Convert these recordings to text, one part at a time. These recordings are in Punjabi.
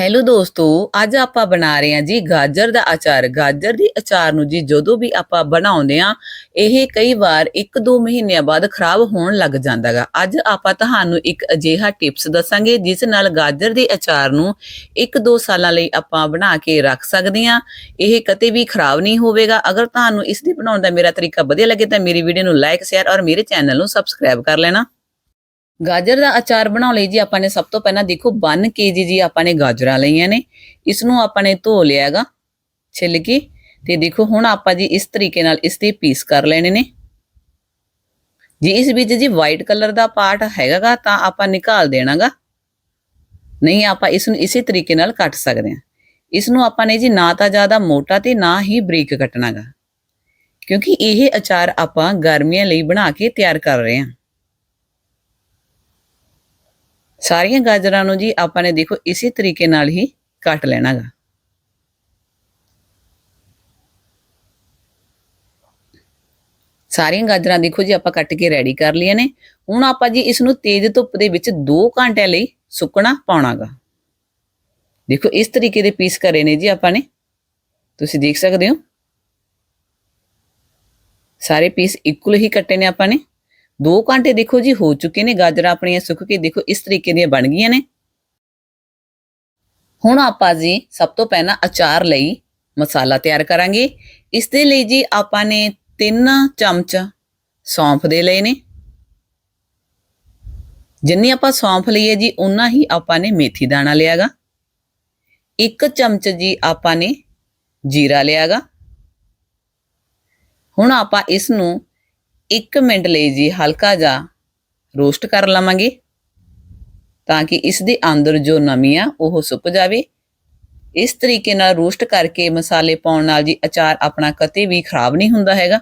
ਹੈਲੋ ਦੋਸਤੋ, ਅੱਜ ਆਪਾਂ ਬਣਾ ਰਹੇ ਹਾਂ ਜੀ ਗਾਜਰ ਦਾ ਅਚਾਰ। ਗਾਜਰ ਦੀ ਅਚਾਰ ਨੂੰ ਜੀ ਜਦੋਂ ਵੀ ਆਪਾਂ ਬਣਾਉਂਦੇ ਆ ਇਹ ਕਈ ਵਾਰ 1-2 ਮਹੀਨਿਆਂ ਬਾਅਦ ਖਰਾਬ ਹੋਣ ਲੱਗ ਜਾਂਦਾਗਾ ਅੱਜ ਆਪਾਂ ਤੁਹਾਨੂੰ ਇੱਕ ਅਜਿਹਾ ਟਿਪਸ ਦੱਸਾਂਗੇ, ਜਿਸ ਨਾਲ ਗਾਜਰ ਦੇ ਅਚਾਰ ਨੂੰ 1-2 ਸਾਲਾਂ ਲਈ ਆਪਾਂ ਬਣਾ ਕੇ ਰੱਖ ਸਕਦੇ ਆ ਇਹ ਕਦੇ ਵੀ ਖਰਾਬ ਨਹੀਂ ਹੋਵੇਗਾ। ਅਗਰ ਤੁਹਾਨੂੰ ਇਸ ਦੀ ਬਣਾਉਣ ਦਾ ਮੇਰਾ ਤਰੀਕਾ ਵਧੀਆ ਲੱਗੇ ਤਾਂ ਮੇਰੀ ਵੀਡੀਓ ਨੂੰ ਲਾਈਕ ਸ਼ੇਅਰ ਔਰ ਮੇਰੇ ਚੈਨਲ ਨੂੰ ਸਬਸਕ੍ਰਾਈਬ ਕਰ ਲੈਣਾ। ਗਾਜਰ ਦਾ ਅਚਾਰ ਬਣਾਉਣ ਲਈ ਜੀ ਆਪਾਂ ਨੇ ਸਭ ਤੋਂ ਪਹਿਲਾਂ ਦੇਖੋ 1 ਕੇਜੀ ਜੀ ਆਪਾਂ ਨੇ ਗਾਜਰਾਂ ਲਈਆਂ ਨੇ। ਇਸ ਨੂੰ ਆਪਾਂ ਨੇ ਧੋ ਲਿਆ ਹੈਗਾ, ਛਿੱਲ ਕੇ ਤੇ ਦੇਖੋ ਹੁਣ ਆਪਾਂ ਜੀ ਇਸ ਤਰੀਕੇ ਨਾਲ ਇਸ ਦੇ ਪੀਸ ਕਰ ਲੈਣੇ ਨੇ। ਜੇ ਇਸ ਵਿੱਚ ਜੀ ਵਾਈਟ ਕਲਰ ਦਾ ਪਾਰਟ ਹੈਗਾਗਾ ਤਾਂ ਆਪਾਂ ਨਿਕਾਲ ਦੇਣਾਗਾ। ਨਹੀਂ, ਆਪਾਂ ਇਸ ਨੂੰ ਇਸੇ ਤਰੀਕੇ ਨਾਲ ਕੱਟ ਸਕਦੇ ਹਾਂ। ਇਸ ਨੂੰ ਆਪਾਂ ਨੇ ਜੀ ਨਾ ਤਾਂ ਜ਼ਿਆਦਾ ਮੋਟਾ ਤੇ ਨਾ ਹੀ ਬਰੀਕ ਕੱਟਣਾਗਾ। ਕਿਉਂਕਿ ਇਹ ਅਚਾਰ ਆਪਾਂ ਗਰਮੀਆਂ ਲਈ ਬਣਾ ਕੇ ਤਿਆਰ ਕਰ ਰਹੇ ਹਾਂ। ਸਾਰੀਆਂ ਗਾਜਰਾਂ ਨੂੰ ਜੀ ਆਪਾਂ ਨੇ ਦੇਖੋ ਇਸੇ ਤਰੀਕੇ ਨਾਲ ਹੀ ਕੱਟ ਲੈਣਾਗਾ। ਸਾਰੀਆਂ ਗਾਜਰਾਂ ਦੇਖੋ ਜੀ ਆਪਾਂ ਕੱਟ ਕੇ ਰੈਡੀ ਕਰ ਲਈਆਂ ਨੇ। ਹੁਣ ਆਪਾਂ ਜੀ ਇਸ ਨੂੰ ਤੇਜ਼ ਧੁੱਪ ਦੇ ਵਿੱਚ 2 ਘੰਟਿਆਂ ਲਈ ਸੁੱਕਣਾ ਪਾਉਣਾਗਾ। ਦੇਖੋ ਇਸ ਤਰੀਕੇ ਦੇ ਪੀਸ ਕਰੇ ਨੇ ਜੀ ਆਪਾਂ ਨੇ। ਤੁਸੀਂ ਦੇਖ ਸਕਦੇ ਹੋ। ਸਾਰੇ ਪੀਸ ਇਕੁਅਲ ਹੀ ਕੱਟੇ ਨੇ ਆਪਾਂ ਨੇ। 2 ਘੰਟੇ ਦੇਖੋ ਜੀ, ਹੋ ਚੁੱਕੇ ਨੇ ਗਾਜਰਾਂ ਆਪਣੀਆਂ ਸੁੱਕ ਕੇ ਦੇਖੋ ਇਸ ਤਰੀਕੇ ਦੀਆਂ ਬਣ ਗਈਆਂ ਨੇ। ਹੁਣ ਆਪਾਂ ਜੀ ਸਭ ਤੋਂ ਪਹਿਲਾਂ ਅਚਾਰ ਲਈ ਮਸਾਲਾ ਤਿਆਰ ਕਰਾਂਗੇ। ਇਸ ਦੇ ਲਈ ਜੀ ਆਪਾਂ ਨੇ 3 ਚਮਚ ਸੌਂਫ ਦੇ ਲਏ ਨੇ। ਜਿੰਨੀ ਆਪਾਂ ਸੌਂਫ ਲਈਏ ਜੀ ਉਨਾ ਹੀ ਆਪਾਂ ਨੇ ਮੇਥੀ ਦਾਣਾ ਲਿਆਗਾ। 1 ਚਮਚ ਜੀ ਆਪਾਂ ਨੇ ਜੀਰਾ ਲਿਆਗਾ। ਹੁਣ ਆਪਾਂ ਇਸ ਨੂੰ 1 ਮਿੰਟ ਲਈ ਜੀ ਹਲਕਾ ਜਿਹਾ ਰੋਸਟ ਕਰ ਲਵਾਂਗੇ ਤਾਂ ਕਿ ਇਸ ਦੇ ਅੰਦਰ ਜੋ ਨਮੀ ਆ, ਉਹ ਸੁੱਕ ਜਾਵੇ। ਇਸ ਤਰੀਕੇ ਨਾਲ ਰੋਸਟ ਕਰਕੇ ਮਸਾਲੇ ਪਾਉਣ ਨਾਲ ਜੀ ਅਚਾਰ ਆਪਣਾ ਕਦੇ ਵੀ ਖਰਾਬ ਨਹੀਂ ਹੁੰਦਾ ਹੈਗਾ।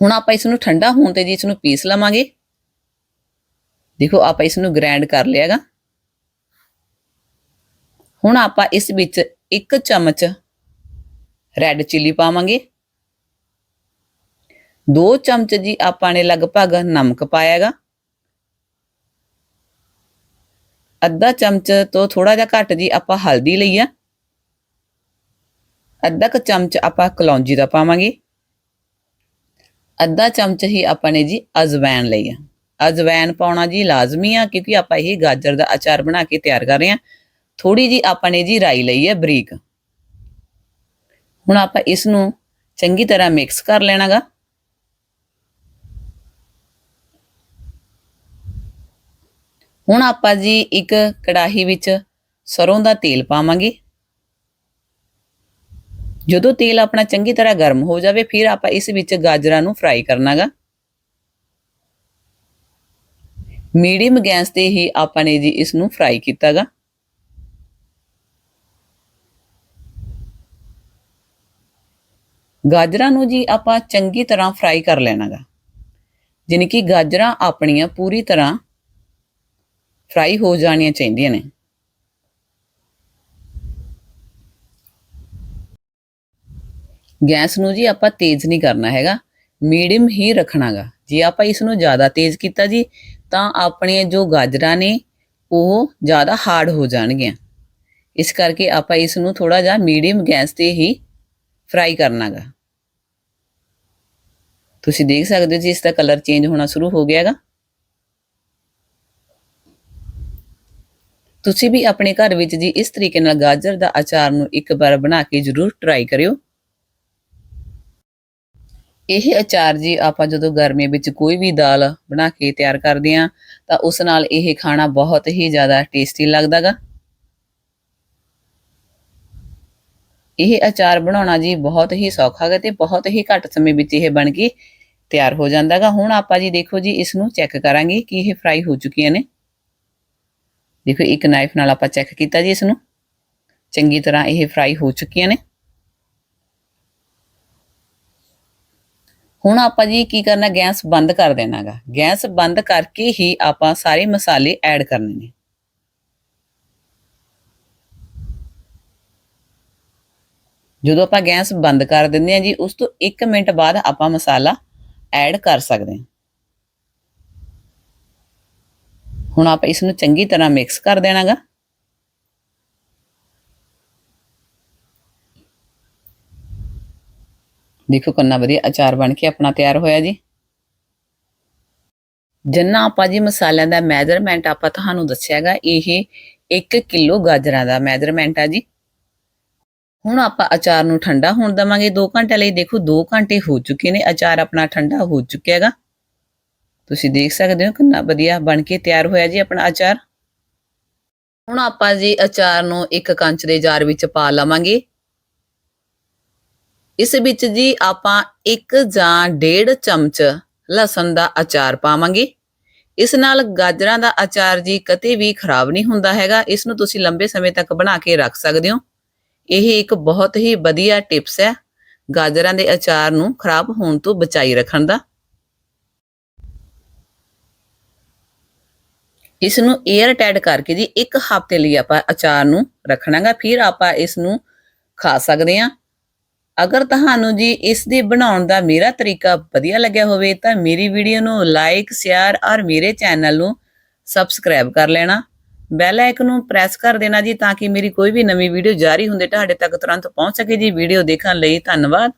ਹੁਣ ਆਪਾਂ ਇਸ ਨੂੰ ਠੰਡਾ ਹੋਣ ਤੇ ਜੀ ਇਸ ਨੂੰ ਪੀਸ ਲਵਾਂਗੇ। ਦੇਖੋ ਆਪਾਂ ਇਸ ਨੂੰ ਗ੍ਰਾਈਂਡ ਕਰ ਲਿਆਗਾ ਹੁਣ ਆਪਾਂ ਇਸ ਵਿੱਚ 1 ਚਮਚ ਰੈੱਡ ਚਿੱਲੀ ਪਾਵਾਂਗੇ। 2 ਚਮਚ ਜੀ ਆਪਾਂ ਨੇ ਲਗਭਗ ਨਮਕ ਪਾਇਆਗਾ ਅੱਧਾ ਚਮਚ ਤੋਂ ਥੋੜਾ ਜਿਹਾ ਘੱਟ ਜੀ ਆਪਾਂ ਹਲਦੀ ਲਈ ਆ। ਅੱਧਾ ਕ ਚਮਚ ਆਪਾਂ ਕਲੌਂਜੀ ਦਾ ਪਾਵਾਂਗੇ। ਅੱਧਾ ਚਮਚ ਹੀ ਆਪਾਂ ਨੇ ਜੀ ਅਜਵੈਨ ਲਈ ਆ। ਅਜਵੈਨ ਪਾਉਣਾ ਜੀ ਲਾਜ਼ਮੀ ਆ, ਕਿਉਂਕਿ ਆਪਾਂ ਇਹ ਗਾਜਰ ਦਾ ਅਚਾਰ ਬਣਾ ਕੇ ਤਿਆਰ ਕਰ ਰਹੇ ਆ। ਥੋੜੀ ਜੀ ਆਪਾਂ ਨੇ ਜੀ ਰਾਈ ਲਈ ਹੈ ਬਰੀਕ। ਹੁਣ ਆਪਾਂ ਇਸ ਨੂੰ ਚੰਗੀ ਤਰ੍ਹਾਂ ਮਿਕਸ ਕਰ ਲੈਣਾਗਾ। ਹੁਣ ਆਪਾਂ ਜੀ ਇੱਕ ਕੜਾਹੀ ਵਿੱਚ ਸਰੋਂ ਦਾ ਤੇਲ ਪਾਵਾਂਗੇ। ਜਦੋਂ ਤੇਲ ਆਪਣਾ ਚੰਗੀ ਤਰ੍ਹਾਂ ਗਰਮ ਹੋ ਜਾਵੇ, ਫਿਰ ਆਪਾਂ ਇਸ ਵਿੱਚ ਗਾਜਰਾਂ ਨੂੰ ਫਰਾਈ ਕਰਨਾਗਾ। ਮੀਡੀਅਮ ਗੈਸ ਤੇ ਹੀ ਆਪਾਂ ਨੇ ਜੀ ਇਸ ਨੂੰ ਫਰਾਈ ਕੀਤਾਗਾ। ਗਾਜਰਾਂ ਨੂੰ ਜੀ ਆਪਾਂ ਚੰਗੀ ਤਰ੍ਹਾਂ ਫਰਾਈ ਕਰ ਲੈਣਾਗਾ। ਜਿਨ ਕਿ ਗਾਜਰਾਂ ਆਪਣੀਆਂ ਪੂਰੀ ਤਰ੍ਹਾਂ ਫਰਾਈ ਹੋ ਜਾਣੀਆਂ ਚਾਹੀਦੀਆਂ ਨੇ। ਗੈਸ ਨੂੰ ਜੀ ਆਪਾਂ ਤੇਜ਼ ਨਹੀਂ ਕਰਨਾ ਹੈਗਾ, ਮੀਡੀਅਮ ਹੀ ਰੱਖਣਾਗਾ। ਜੇ ਆਪਾਂ ਇਸ ਨੂੰ ਜ਼ਿਆਦਾ ਤੇਜ਼ ਕੀਤਾ ਜੀ, ਤਾਂ ਆਪਣੀਆਂ ਜੋ ਗਾਜਰਾਂ ਨੇ, ਉਹ ਜ਼ਿਆਦਾ ਹਾਰਡ ਹੋ ਜਾਣਗੀਆਂ। ਇਸ ਕਰਕੇ ਆਪਾਂ ਇਸ ਨੂੰ ਥੋੜਾ ਜਿਹਾ ਮੀਡੀਅਮ ਗੈਸ ਤੇ ਹੀ ਫਰਾਈ ਕਰਨਾਗਾ। ਤੁਸੀਂ ਦੇਖ ਸਕਦੇ ਹੋ ਜੀ, ਇਸ ਦਾ ਕਲਰ ਚੇਂਜ ਹੋਣਾ ਸ਼ੁਰੂ ਹੋ ਗਿਆ ਹੈਗਾ ਤੁਸੀਂ ਵੀ ਆਪਣੇ ਘਰ ਵਿੱਚ ਜੀ ਇਸ ਤਰੀਕੇ ਨਾਲ ਗਾਜਰ ਦਾ ਅਚਾਰ ਨੂੰ ਇੱਕ ਵਾਰ ਬਣਾ ਕੇ ਜ਼ਰੂਰ ਟਰਾਈ ਕਰਿਓ। ਇਹ ਅਚਾਰ ਜੀ ਆਪਾਂ ਜਦੋਂ ਗਰਮੀਆਂ ਵਿੱਚ ਕੋਈ ਵੀ ਦਾਲ ਬਣਾ ਕੇ ਤਿਆਰ ਕਰਦੇ ਆ ਤਾਂ ਉਸ ਨਾਲ ਇਹ ਖਾਣਾ ਬਹੁਤ ਹੀ ਜ਼ਿਆਦਾ ਟੇਸਟੀ ਲੱਗਦਾਗਾ। ਇਹ ਅਚਾਰ ਬਣਾਉਣਾ ਜੀ ਬਹੁਤ ਹੀ ਸੌਖਾ ਹੈ ਤੇ ਬਹੁਤ ਹੀ ਘੱਟ ਸਮੇਂ ਵਿੱਚ ਇਹ ਬਣ ਕੇ ਤਿਆਰ ਹੋ ਜਾਂਦਾਗਾ ਹੁਣ ਆਪਾਂ ਜੀ ਦੇਖੋ ਜੀ, ਇਸ ਨੂੰ ਚੈੱਕ ਕਰਾਂਗੇ ਕਿ ਇਹ ਫਰਾਈ ਹੋ ਚੁੱਕੀਆਂ ਨੇ। ਦੇਖੋ, ਇੱਕ ਨਾਈਫ ਨਾਲ ਆਪਾਂ ਚੈੱਕ ਕੀਤਾ ਜੀ ਇਸ ਨੂੰ ਚੰਗੀ ਤਰ੍ਹਾਂ ਇਹ ਫਰਾਈ ਹੋ ਚੁੱਕੀਆਂ ਨੇ। ਹੁਣ ਆਪਾਂ ਜੀ ਕੀ ਕਰਨਾ, ਗੈਸ ਬੰਦ ਕਰ ਦੇਣਾਗਾ ਗੈਸ ਬੰਦ ਕਰਕੇ ਹੀ ਆਪਾਂ ਸਾਰੇ ਮਸਾਲੇ ਐਡ ਕਰਨੇ ਨੇ। ਜਦੋਂ ਆਪਾਂ ਗੈਸ ਬੰਦ ਕਰ ਦਿੰਦੇ ਹਾਂ ਜੀ, ਉਸ ਤੋਂ 1 ਮਿੰਟ ਬਾਅਦ ਆਪਾਂ ਮਸਾਲਾ ਐਡ ਕਰ ਸਕਦੇ ਹਾਂ। ਹੁਣ ਆਪਾਂ ਇਸ ਨੂੰ ਚੰਗੀ ਤਰ੍ਹਾਂ ਮਿਕਸ ਕਰ ਦੇਣਾਗਾ। ਦੇਖੋ ਕਿੰਨਾ ਵਧੀਆ ਅਚਾਰ ਬਣ ਕੇ ਆਪਣਾ ਤਿਆਰ ਹੋਇਆ ਜੀ। ਜਿੰਨਾ ਆਪਾਂ ਜੀ ਮਸਾਲਿਆਂ ਦਾ ਮੈਜ਼ਰਮੈਂਟ ਆਪਾਂ ਤੁਹਾਨੂੰ ਦੱਸਿਆਗਾ, ਇਹ 1 ਕਿਲੋ ਗਾਜਰਾਂ ਦਾ ਮੈਜ਼ਰਮੈਂਟ ਆ ਜੀ। ਹੁਣ ਆਪਾਂ ਅਚਾਰ ਨੂੰ ਠੰਡਾ ਹੋਣ ਦਵਾਂਗੇ। 2 ਘੰਟੇ ਲਈ ਦੇਖੋ 2 ਘੰਟੇ ਹੋ ਚੁੱਕੇ ਨੇ। ਅਚਾਰ ਆਪਣਾ ਠੰਡਾ ਹੋ ਚੁੱਕਿਆ ਹੈਗਾ। ਤੁਸੀਂ ਦੇਖ ਸਕਦੇ ਹੋ ਕਿੰਨਾ ਵਧੀਆ ਬਣ ਕੇ ਤਿਆਰ ਹੋਇਆ ਜੀ ਆਪਣਾ ਅਚਾਰ। ਹੁਣ ਆਪਾਂ ਜੀ ਅਚਾਰ ਨੂੰ ਇੱਕ ਕੰਚ ਦੇ ਜਾਰ ਵਿੱਚ ਪਾ ਲਵਾਂਗੇ। ਇਸ ਵਿੱਚ ਜੀ ਆਪਾਂ 1 ਜਾਂ 1.5 ਚਮਚ ਲਸਣ ਦਾ ਅਚਾਰ ਪਾਵਾਂਗੇ। ਇਸ ਨਾਲ ਗਾਜਰਾਂ ਦਾ ਅਚਾਰ ਜੀ ਕਦੇ ਵੀ ਖਰਾਬ ਨਹੀਂ ਹੁੰਦਾ ਹੈਗਾ। ਇਸ ਨੂੰ ਤੁਸੀਂ ਲੰਬੇ ਸਮੇਂ ਤੱਕ ਬਣਾ ਕੇ ਰੱਖ ਸਕਦੇ ਹੋ। ਇਹ ਇੱਕ ਬਹੁਤ ਹੀ ਵਧੀਆ ਟਿਪਸ ਹੈ ਗਾਜਰਾਂ ਦੇ ਅਚਾਰ ਨੂੰ ਖਰਾਬ ਹੋਣ ਤੋਂ ਬਚਾਈ ਰੱਖਣ ਦਾ। ਇਸ ਨੂੰ 에ਅਰ ਟਾਈਟ ਕਰਕੇ ਜੀ ਇੱਕ ਹਫ਼ਤੇ ਲਈ ਆਪਾਂ ਅਚਾਰ ਨੂੰ ਰੱਖਣਾਗਾ, ਫਿਰ ਆਪਾਂ ਇਸ ਨੂੰ ਖਾ ਸਕਦੇ ਹਾਂ। ਅਗਰ ਤੁਹਾਨੂੰ ਜੀ ਇਸ ਦੇ ਬਣਾਉਣ ਦਾ ਮੇਰਾ ਤਰੀਕਾ ਵਧੀਆ ਲੱਗਿਆ ਹੋਵੇ ਤਾਂ ਮੇਰੀ ਵੀਡੀਓ ਨੂੰ ਲਾਈਕ ਸ਼ੇਅਰ ਔਰ ਮੇਰੇ ਚੈਨਲ ਨੂੰ ਸਬਸਕ੍ਰਾਈਬ ਕਰ ਲੈਣਾ। ਬੈਲ ਆਈਕਨ ਨੂੰ ਪ੍ਰੈਸ ਕਰ ਦੇਣਾ ਜੀ ਤਾਂ ਕਿ ਮੇਰੀ ਕੋਈ ਵੀ ਨਵੀਂ ਵੀਡੀਓ ਜਾਰੀ ਹੁੰਦੇ ਤੁਹਾਡੇ ਤੱਕ ਤੁਰੰਤ ਪਹੁੰਚ ਸਕੇ ਜੀ। ਵੀਡੀਓ ਦੇਖਣ ਲਈ ਧੰਨਵਾਦ।